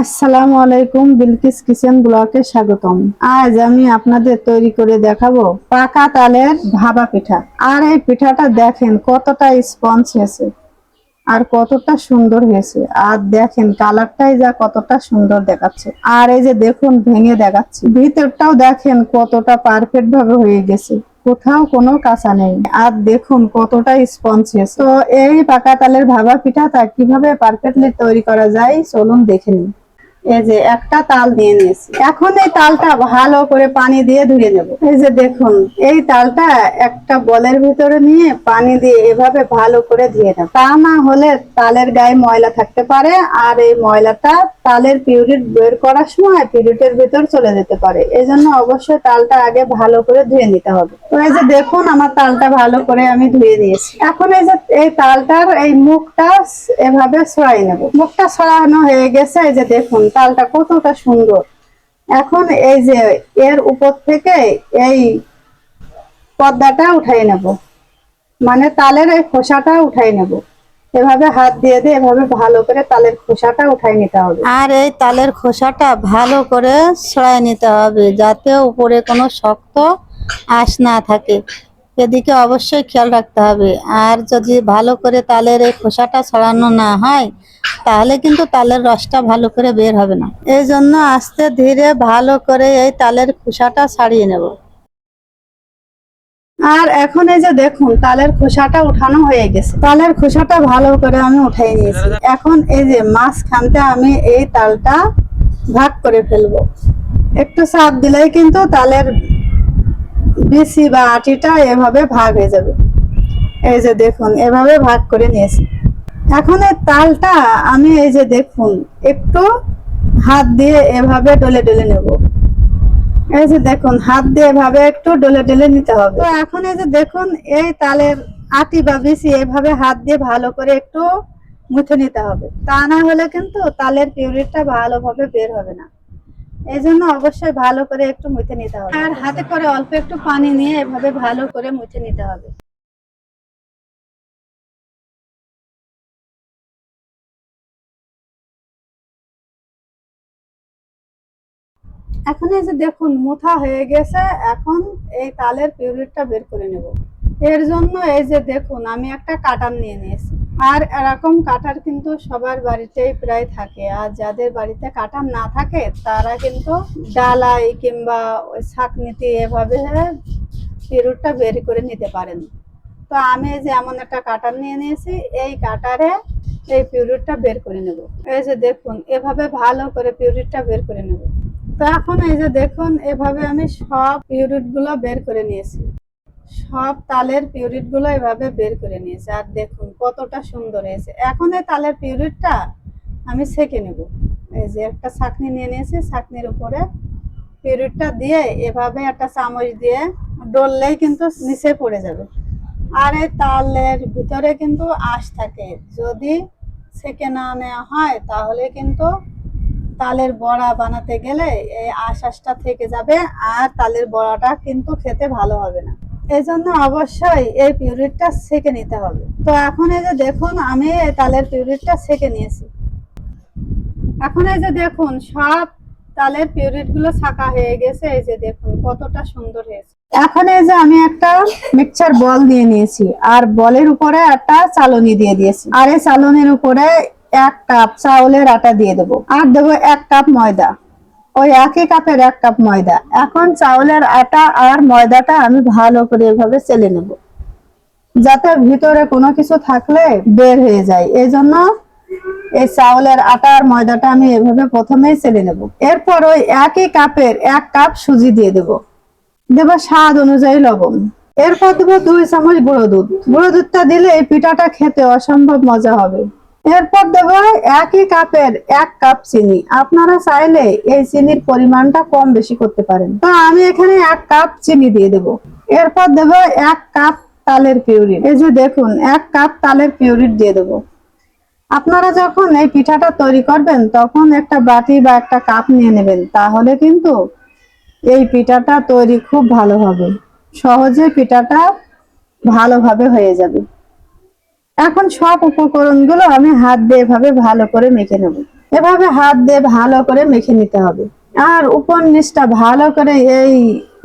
আসসালামু আলাইকুম, বিলকিস কিচেন ব্লকে স্বাগতম। আজ আমি আপনাদের তৈরি করে দেখাবো পাকা তালের ভাবা পিঠা। আর এই পিঠাটা দেখেন কতটা স্পঞ্জ হয়েছে আর কতটা সুন্দর হয়েছে। আর দেখেন কালারটাই যা কতটা সুন্দর দেখাচ্ছে। আর এই যে দেখুন, ভেঙে দেখাচ্ছে। ভিতরটাও দেখেন কতটা পারফেক্ট ভাবে হয়ে গেছে। কোথাও কোনো কাঁচা নেই। আর দেখুন কতটা স্পঞ্জ হয়েছে। তো এই পাকা তালের ভাবা পিঠাটা কীভাবে পারফেক্টলি তৈরি করা যায়, চলুন দেখে নিই। এই যে একটা তাল দিয়ে নিয়েছি। এখন এই তালটা ভালো করে পানি দিয়ে ধুয়ে নেব। এই যে দেখুন, এই তালটা একটা বলের ভিতরে নিয়ে পানি দিয়ে এভাবে ভালো করে ধুয়ে নেব। তা না হলে তালের গায়ে ময়লা থাকতে পারে, আর এই ময়লাটা তালের পিউরিট বের করার সময় পিউরিটের ভিতর চলে যেতে পারে। এই জন্য অবশ্যই তালটা আগে ভালো করে ধুয়ে নিতে হবে। তো এই যে দেখুন, আমার তালটা ভালো করে আমি ধুয়ে নিয়েছি। এখন এই যে এই তালটার এই মুখটা এভাবে ছড়াই নেব। মুখটা ছড়ানো হয়ে গেছে, এই যে দেখুন তালটা কতটা সুন্দর। এখন এই যে এর উপর থেকে এই পর্দাটা উঠাই নেব। মানে তালের এই খোসাটা উঠাই নেব। এভাবে হাত দিয়ে দিয়ে এভাবে ভালো করে তালের খোসাটা উঠাই নিতে হবে। আর এই তালের খোসাটা ভালো করে ছড়াই নিতে হবে, যাতে উপরে কোনো শক্ত আঁশ না থাকে। এদিকে অবশ্যই খেয়াল রাখতে হবে। আর যদি ভালো করে তালের এই খোসাটা ছড়ানো না হয়, তাহলে কিন্তু তালের রসটা ভালো করে বের হবে না। এই জন্য আস্তে ধীরে ভালো করে এই তালের খোসাটা ছাড়িয়ে নেব। আর এখন এই যে দেখুন, তালের খোসাটা উঠানো হয়ে গেছে। তালের খোসাটা ভালো করে আমি উঠাই নিয়েছি। এখন এই যে মাঝখানতে আমি এই তালটা ভাগ করে ফেলব। একটু চাপ দিলেই কিন্তু তালের বিচি বা আটিটা এভাবে ভাগ হয়ে যাবে। এই যে দেখুন, এভাবে ভাগ করে নিয়েছি। এখন এই তালটা আমি এই যে দেখুন, একটু হাত দিয়ে এভাবে ডলে ডলে নেব। এই যে দেখুন, হাত দিয়ে এভাবে একটু ডলে ডলে নিতে হবে। তো এখন এই যে দেখুন, এই তালের আটি বা বিচি এভাবে হাত দিয়ে ভালো করে একটু মুছে নিতে হবে। তা না হলে কিন্তু তালের পিউরিটটা ভালোভাবে বের হবে না। এই জন্য অবশ্যই ভালো করে একটু মুছে নিতে হবে। আর হাতে করে অল্প একটু পানি নিয়ে এভাবে ভালো করে মুছে নিতে হবে। এখন এই যে দেখুন, মুথা হয়ে গেছে। এখন এই তালের পিউরিটটা বের করে নেব। এর জন্য এই যে দেখুন, আমি একটা কাটার নিয়ে নিয়েছি। আর এরকম কাটার কিন্তু সবার বাড়িতেই প্রায় থাকে। আর যাদের বাড়িতে কাটার না থাকে, তারা কিন্তু ডালাই কিংবা ওই ছাকনিতে এভাবে পিউরিটটা বের করে নিতে পারেন। তো আমি যে এমন একটা কাটার নিয়ে নিয়েছি, এই কাটারে এই পিউরিটটা বের করে নেব। এই যে দেখুন, এভাবে ভালো করে পিউরিটটা বের করে নেব। তো এখন এই যে দেখুন, এভাবে আমি সব পিউরিটগুলো বের করে নিয়েছি। সব তালের পিউরিটগুলো এভাবে বের করে নিয়েছে। আর দেখুন, কতটা সুন্দর হয়েছে। এখন এই তালের পিউরিটটা আমি সেকে নেব। এই যে একটা ছাকনি নিয়ে নিয়েছি, ছাকনির উপরে পিউরিটটা দিয়ে এভাবে একটা চামচ দিয়ে ডললেই কিন্তু নিচে পড়ে যাবে। আর এই তালের ভিতরে কিন্তু আঁশ থাকে। যদি সেকে না নেওয়া হয়, তাহলে কিন্তু তালের বড়া বানাতে গেলে এই আশ আঁশটা থেকে যাবে, আর তালের বড়াটা কিন্তু খেতে ভালো হবে না। এই জন্য অবশ্যই এই পিউরিটটা সেকে নিতে হবে। তো এখন এই যে দেখুন, আমি এই তালের পিউরিটটা সেকে নিয়েছি। এখন এই যে দেখুন, সব তালের পিউরিটগুলো ছাকা হয়ে গেছে, এই যে দেখুন, কতটা সুন্দর হয়েছে। এখন এই যে আমি একটা মিক্সচার বল দিয়ে নিয়েছি, আর বলের উপরে একটা চালনি দিয়ে দিয়েছি। আর এই চালনির উপরে এক কাপ চাউলের আটা দিয়ে দেবো। আর দেবো এক কাপ ময়দা। ওই একই কাপের এক কাপ ময়দা। এখন চাউলের আটা আর ময়দাটা আমি ভালো করে এভাবে চেলে নেব। যাতে ভিতরে কোনো কিছু থাকলে বের হয়ে যায়। এই জন্য এই চাউলের আটা আর ময়দাটা আমি এভাবে প্রথমেই চেলে নেব। এরপর ওই একই কাপের এক কাপ সুজি দিয়ে দেব। দেব স্বাদ অনুযায়ী লবণ। এরপর দেবো দুই চামচ গুঁড়ো দুধ। গুঁড়ো দুধটা দিলে এই পিঠাটা খেতে অসম্ভব মজা হবে। এরপর দেব একই কাপের এক কাপ চিনি। আপনারা চাইলে এই চিনির পরিমাণটা কম বেশি করতে পারেন। তো আমি এখানে এক কাপ চিনি দিয়ে দেব। এরপর দেব এক কাপ তালের পিউরিট এই যে দেখুন, এক কাপ তালের পিউরিট দিয়ে দেবো। আপনারা যখন এই পিঠাটা তৈরি করবেন, তখন একটা বাটি বা একটা কাপ নিয়ে নেবেন। তাহলে কিন্তু এই পিঠাটা তৈরি খুব ভালো হবে। সহজে পিঠাটা ভালোভাবে হয়ে যাবে। এখন সব উপকরণগুলো আমি হাত দিয়ে এভাবে ভালো করে মেখে নেব। এভাবে হাত দিয়ে ভালো করে মেখে নিতে হবে। আর উপর নিচটা ভালো করে, এই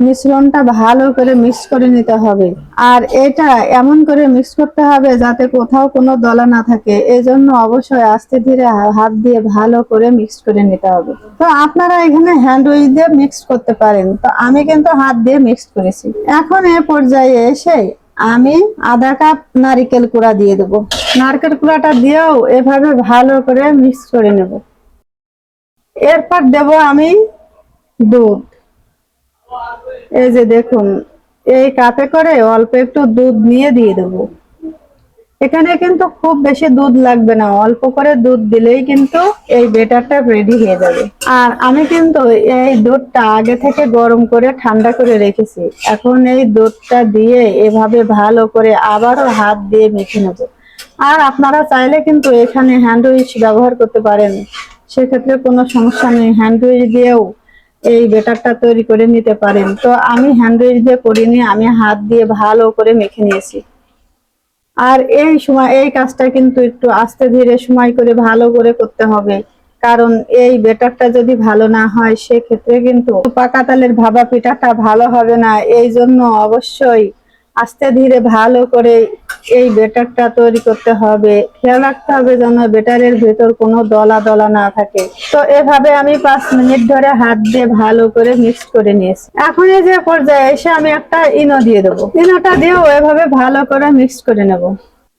মিশ্রণটা ভালো করে মিক্স করে নিতে হবে। আর এটা এমন করে মিক্স করতে হবে যাতে কোথাও কোনো দলা না থাকে। এই জন্য অবশ্যই আস্তে ধীরে হাত দিয়ে ভালো করে মিক্স করে নিতে হবে। তো আপনারা এখানে হ্যান্ড উইচ দিয়ে মিক্স করতে পারেন। তো আমি কিন্তু হাত দিয়ে মিক্স করেছি। এখন এ পর্যায়ে এসে আমি আধা কাপ নারিকেল কুড়া দিয়ে দেবো। নারকেল কুড়াটা দিয়েও এভাবে ভালো করে মিক্স করে নেব। এরপর দেব আমি দুধ। এই যে দেখুন, এই কাপে করে অল্প একটু দুধ নিয়ে দিয়ে দেব। এখানে কিন্তু খুব বেশি দুধ লাগবে না, অল্প করে দুধ দিলেই কিন্তু এই বেটারটা রেডি হয়ে যাবে। আর আমি কিন্তু এই দুধটা আগে থেকে গরম করে ঠান্ডা করে রেখেছি। এখন এই দুধটা দিয়ে এভাবে ভালো করে আবারও হাত দিয়ে মেখে নেব। আর আপনারা চাইলে কিন্তু এখানে হ্যান্ড উইচ ব্যবহার করতে পারেন। সেক্ষেত্রে কোনো সমস্যা নেই হ্যান্ড উইচ দিয়েও এই বেটারটা তৈরি করে নিতে পারেন। তো আমি হ্যান্ড উইচ দিয়ে করিনি, আমি হাত দিয়ে ভালো করে মেখে নিয়েছি। আর এই সময়, এই কাজটা কিন্তু একটু আস্তে ধীরে সময় করে, ভালো করে করতে হবে। কারণ এই বেটারটা যদি ভালো না হয়, সেক্ষেত্রে কিন্তু পাকাতালের ভাবা পিঠাটা ভালো হবে না। এই জন্য অবশ্যই আস্তে ধীরে ভালো করে এই বেটারটা তৈরি করতে হবে। খেয়াল রাখতে হবে যেন বেটারের ভেতর কোনো দলা দলা না থাকে। তো এভাবে আমি পাঁচ মিনিট ধরে হাত দিয়ে ভালো করে মিক্স করে নিয়েছি। এখন এই যে পর্যায়ে এসে আমি একটা ইনো দিয়ে দেবো। ইনোটা দিয়েও এভাবে ভালো করে মিক্স করে নেব।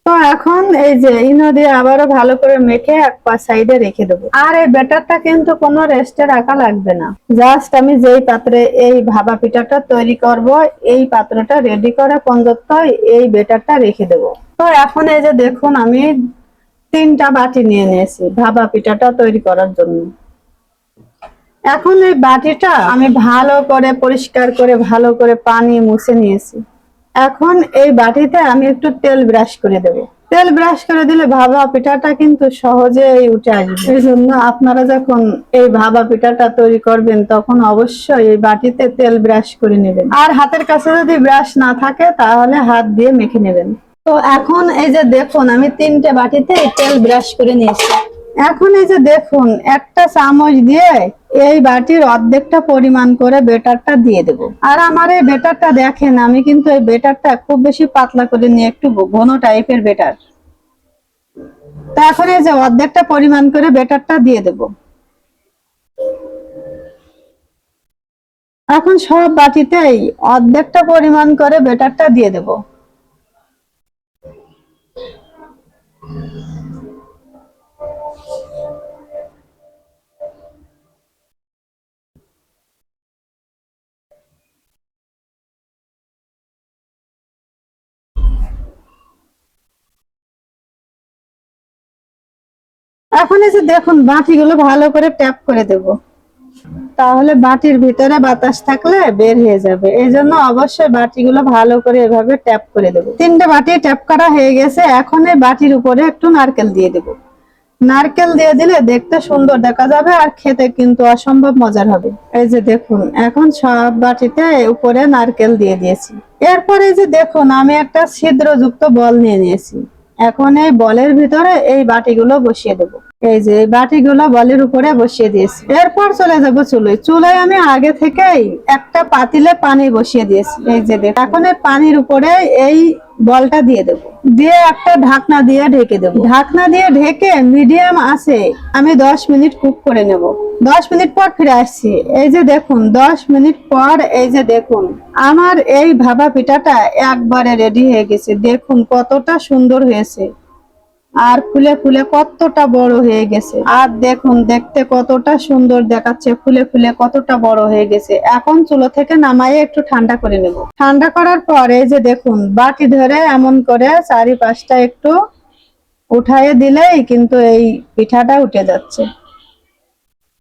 তো এখন এই যে ইনো দিয়ে আবারও ভালো করে মেখে এক সাইডে রেখে দেবো। আর এই ব্যাটারটা কিন্তু কোনো রেস্টে রাখা লাগবে না। জাস্ট আমি যেই পাত্রে এই ভাবা পিঠাটা তৈরি করব, এই পাত্রটা রেডি পর্যন্ত এই বেটারটা রেখে দেবো। তো এখন এই যে দেখুন, আমি তিনটা বাটি নিয়ে নিয়েছি ভাবা পিঠাটা তৈরি করার জন্য। এখন এই বাটিটা আমি ভালো করে পরিষ্কার করে, ভালো করে পানি মুছে নিয়েছি। এখন এই বাটিতে আমি একটু তেল ব্রাশ করে দেব। তেল ব্রাশ করে দিলে ভাবা পিঠাটা কিন্তু সহজেই উঠে আসবে। এই জন্য আপনারা যখন এই ভাবা পিঠাটা তৈরি করবেন, তখন অবশ্যই এই বাটিতে তেল ব্রাশ করে নেবেন। আর হাতের কাছে যদি ব্রাশ না থাকে, তাহলে হাত দিয়ে মেখে নেবেন। তো এখন এই যে দেখুন, আমি তিনটে বাটিতে তেল ব্রাশ করে নিয়েছি। এখন এই যে দেখুন, একটা চামচ দিয়ে এই বাটির অর্ধেকটা পরিমাণ করে বেটারটা দিয়ে দেব। আর আমার এই বেটারটা দেখেন, আমি কিন্তু এই বেটারটা খুব বেশি পাতলা করে নিয়ে একটু ঘন টাইপের বেটার। তো এখন এই যে অর্ধেকটা পরিমাণ করে বেটারটা দিয়ে দেব। এখন সব বাটিতেই অর্ধেকটা পরিমাণ করে বেটারটা দিয়ে দেবো। এখন যে দেখুন, বাটিগুলো ভালো করে ট্যাপ করে দেব। তাহলে বাটির ভিতরে বাতাস থাকলে বের হয়ে যাবে। এই জন্য অবশ্যই বাটিগুলো ভালো করে এভাবে ট্যাপ করে দেব। তিনটে বাটি ট্যাপ করা হয়ে গেছে, এখন এই বাটির উপরে একটু নারকেল দিয়ে দেব। নারকেল দিয়ে দিলে দেখতে সুন্দর দেখা যাবে আর খেতে কিন্তু অসম্ভব মজার হবে। এই যে দেখুন, এখন সব বাটিতে উপরে নারকেল দিয়ে দিয়েছি। এরপরে যে দেখুন, আমি একটা ছিদ্রযুক্ত বল নিয়ে নিয়েছি। এখন এই বলের ভিতরে এই বাটিগুলো বসিয়ে দেব। এই যে এই বাটিগুলো বলের উপরে বসিয়ে দিয়েছি। এরপর চলে যাব চুলোয়। চুলোয় আমি আগে থেকেই একটা পাতিলে পানি বসিয়ে দিয়েছি। এই যে এখন এই পানির উপরে এই বলটা দিয়ে দেব। দিয়ে একটা ঢাকনা দিয়ে ঢেকে দেব। ঢাকনা দিয়ে ঢেকে মিডিয়াম আছে আমি দশ মিনিট কুক করে নেব। দশ মিনিট পর ফিরে আসছি। এই যে দেখুন দশ মিনিট পর এই যে দেখুন আমার এই ভাবা পিঠাটা একবারে রেডি হয়ে গেছে। দেখুন কতটা সুন্দর হয়েছে। আর ফুলে ফুলে কতটা বড় হয়ে গেছে। আর দেখুন, দেখতে কতটা সুন্দর দেখাচ্ছে, ফুলে ফুলে কতটা বড় হয়ে গেছে। এখন চুলো থেকে নামাইয়ে একটু ঠান্ডা করে নেব। ঠান্ডা করার পরে যে দেখুন, বাটি ধরে এমন করে চারিপাশটা একটু উঠাইয়ে দিলেই কিন্তু এই পিঠাটা উঠে যাচ্ছে।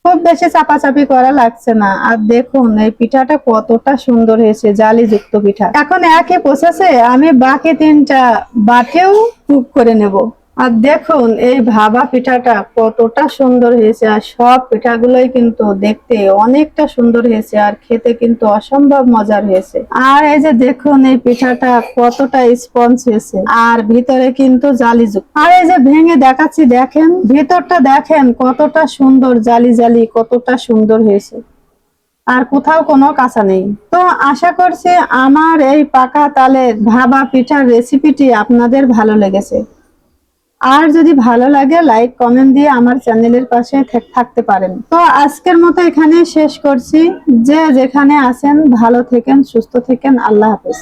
খুব বেশি চাপাচাপি করা লাগছে না। আর দেখুন, এই পিঠাটা কতটা সুন্দর হয়েছে জালি যুক্ত পিঠা। এখন একে প্রসেসে আমি বাকি তিনটা বাটেও কুক করে নেব। আর দেখুন, এই ভাবা পিঠাটা কতটা সুন্দর হয়েছে আর সব পিঠাগুলোই কিন্তু দেখতে অনেকটা সুন্দর হয়েছে আর খেতে কিন্তু অসম্ভব মজার হয়েছে। আর এই যে দেখুন, এই পিঠাটা কতটা স্পঞ্জ হয়েছে আর ভিতরে কিন্তু জালিযুক্ত। আর এই যে ভেঙে দেখাচ্ছি, দেখেন, ভিতরটা দেখেন কতটা সুন্দর জালি জালি, কতটা সুন্দর হয়েছে। আর কোথাও কোনো কাঁচা নেই। তো আশা করছি আমার এই পাকা তালের ভাবা পিঠার রেসিপিটি আপনাদের ভালো লেগেছে। আর যদি ভালো লাগে লাইক কমেন্ট দিয়ে আমার চ্যানেলের পাশে থাক- থাকতে পারেন। তো আজকের মতো এখানে শেষ করছি। যে যেখানে আছেন, ভালো থেকেন, সুস্থ থেকেন, আল্লাহ হাফেজ।